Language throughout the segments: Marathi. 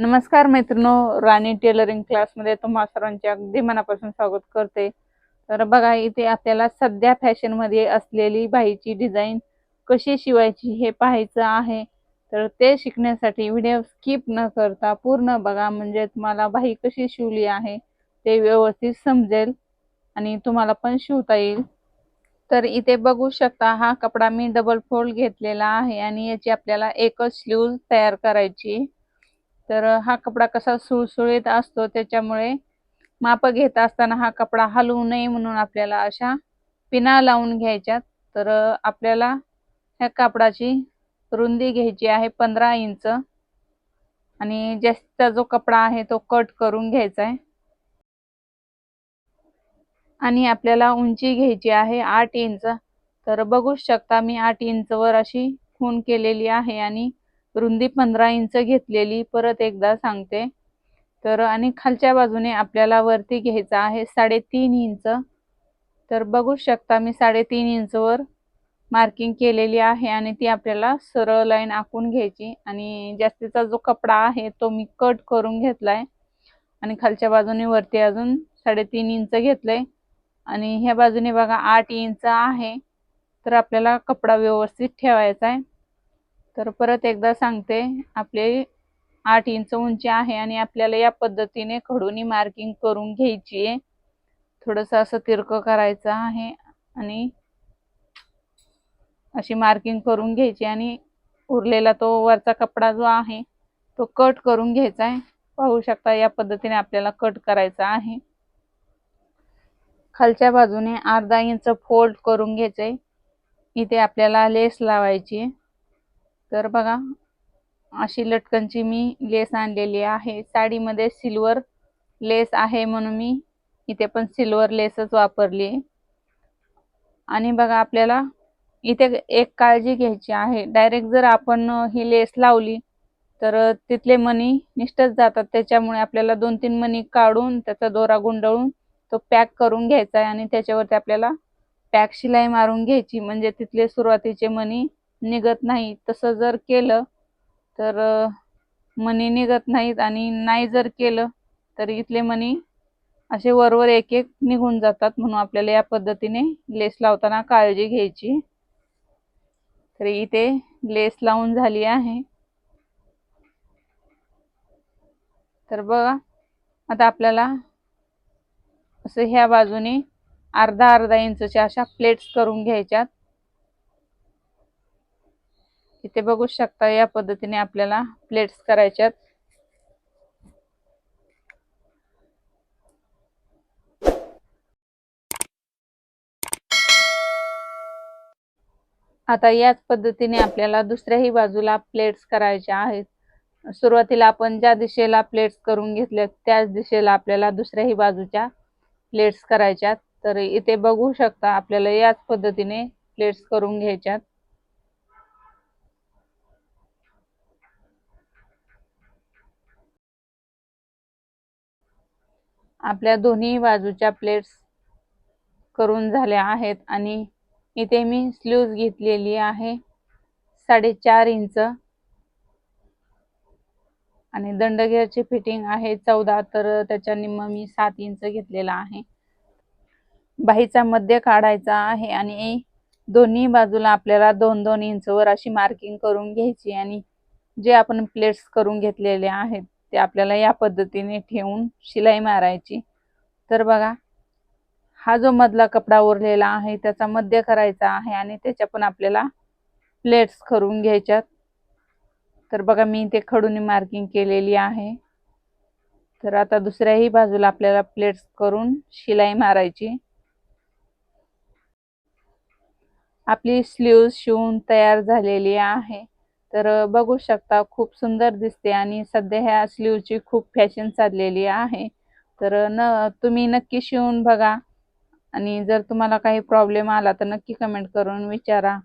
नमस्कार मैत्रिणो राणी टेलरिंग क्लासमध्ये तुम्हा सर्वांचे अगदी मनापासून स्वागत करते. तर बघा इथे आपल्याला सध्या फॅशनमध्ये असलेली बाईची डिझाईन कशी शिवायची हे पाहायचं आहे. तर ते शिकण्यासाठी व्हिडिओ स्किप न करता पूर्ण बघा म्हणजे तुम्हाला बाई कशी शिवली आहे ते व्यवस्थित समजेल आणि तुम्हाला पण शिवता येईल. तर इथे बघू शकता हा कपडा मी डबल फोल्ड घेतलेला आहे आणि याची आपल्याला एकच स्लीव तयार करायची तर हा कपडा कसा सुळसुळीत असतो त्याच्यामुळे माप घेत असताना हा कपडा हलवू नये म्हणून आपल्याला अशा पिना लावून घ्यायच्यात. तर आपल्याला ह्या कापडाची रुंदी घ्यायची आहे पंधरा इंच आणि जास्तीचा जो कपडा आहे तो कट करून घ्यायचा आहे. आणि आपल्याला उंची घ्यायची आहे आठ इंच. तर बघू शकता मी आठ इंचवर अशी खून केलेली आहे आणि रुंदी पंधरा इंच घेतलेली परत एकदा सांगते. तर आणि खालच्या बाजूने आपल्याला वरती घ्यायचं आहे साडेतीन इंच. तर बघू शकता मी साडेतीन इंचवर मार्किंग केलेली आहे आणि ती आपल्याला सरळ लाईन आखून घ्यायची. आणि जास्तीचा जो कपडा आहे तो मी कट करून घेतलाय. आणि खालच्या बाजूने वरती अजून साडेतीन इंच घेतलंय. आणि ह्या बाजूने बघा आठ इंच आहे. तर आपल्याला कपडा व्यवस्थित ठेवायचा आहे. तर परत एकदा सांगते आपले आठ इंच उंची आहे आणि आपल्याला या पद्धतीने खडूनी मार्किंग करून घ्यायची आहे. थोडंसं असं तिरकं करायचं आहे आणि अशी मार्किंग करून घ्यायची आणि उरलेला तो वरचा कपडा जो आहे तो कट करून घ्यायचा आहे. पाहू शकता या पद्धतीने आपल्याला कट करायचा आहे. खालच्या बाजूने अर्धा इंच फोल्ड करून घ्यायचं आहे इथे आपल्याला लेस लावायची तर बघा अशी लटकनची मी लेस आणलेली आहे. साडीमध्ये सिल्वर लेस आहे म्हणून मी इथे पण सिल्वर लेसच वापरली. आणि बघा आपल्याला इथे एक काळजी घ्यायची आहे. डायरेक्ट जर आपण ही लेस लावली तर तिथले मणी निष्ठच जातात. त्याच्यामुळे आपल्याला दोन तीन मणी काढून त्याचा दोरा गुंडळून तो पॅक करून घ्यायचा आहे आणि त्याच्यावरती आपल्याला पॅक शिलाई मारून घ्यायची. म्हणजे तिथले सुरुवातीचे मणी निघत नाही. तसं जर केलं तर मणी निघत नाहीत आणि नाही जर केलं तर इथले मणी असे वरवर एक एक निघून जातात म्हणून आपल्याला या पद्धतीने लेस लावताना काळजी घ्यायची. तर इथे लेस लावून झाली आहे. तर बघा आता आपल्याला असं ह्या बाजूने अर्धा अर्धा इंचच्या अशा प्लेट्स करून घ्यायच्यात. इथे बघू शकता या पद्धतीने आपल्याला प्लेट्स करायच्यात. आता याच पद्धतीने आपल्याला दुसऱ्याही बाजूला प्लेट्स करायच्या आहेत. सुरुवातीला आपण ज्या दिशेला प्लेट्स करून घेतल्या त्याच दिशेला आपल्याला दुसऱ्याही बाजूच्या प्लेट्स करायच्यात. तर इथे बघू शकता आपल्याला याच पद्धतीने प्लेट्स करून घ्यायच्यात. आपल्या दोन्ही बाजूच्या प्लेट्स करून झाल्या आहेत आणि इथे मी स्लीव्ज घेतलेली आहे. साडेचार इंच. आणि दंडगेरची फिटिंग आहे चौदा तर त्याच्या निम्म मी सात इंच घेतलेला आहे. बाहीचा मध्य काढायचा आहे आणि दोन्ही बाजूला आपल्याला दोन दोन इंचवर अशी मार्किंग करून घ्यायची आणि जे आपण प्लेट्स करून घेतलेले आहेत ते आपल्याला या पद्धतीने ठेवून शिलाई मारायची. तर बघा हा जो मधला कपडा उरलेला आहे त्याचा मध्य करायचा आहे आणि त्याच्या पण आपल्याला प्लेट्स करून घ्यायच्यात. तर बघा मी इथे खडूनी मार्किंग केलेली आहे. तर आता दुसऱ्याही बाजूला आपल्याला प्लेट्स करून शिलाई मारायची. आपली स्लीव्ज शिवून तयार झालेली आहे. तर बघू शकता खूप सुंदर दिसते आणि सध्या ह्या स्लीवची खूप फॅशन चाललेली आहे. तर न तुम्ही नक्की शिवून बघा आणि जर तुम्हाला काही प्रॉब्लेम आला तर नक्की कमेंट करून विचारा.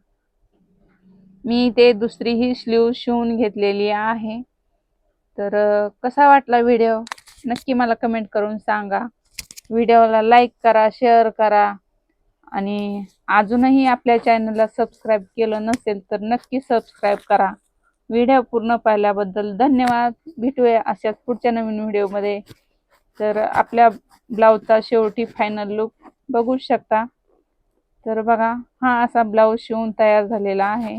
मी ते दुसरी ही स्लीव शिवून घेतलेली आहे. तर कसा वाटला व्हिडिओ? नक्की मला कमेंट करून सांगा. व्हिडिओला लाईक करा शेअर करा. आणि अजूनही आपल्या चॅनलला सबस्क्राईब केलं नसेल तर नक्की सबस्क्राईब करा. व्हिडिओ पूर्ण पाहिल्याबद्दल धन्यवाद. भेटूया अशाच पुढच्या नवीन व्हिडिओमध्ये तर आपल्या ब्लाऊजचा शेवटी फायनल लुक बघू शकता. तर बघा हा असा ब्लाऊज शिवून तयार झालेला आहे.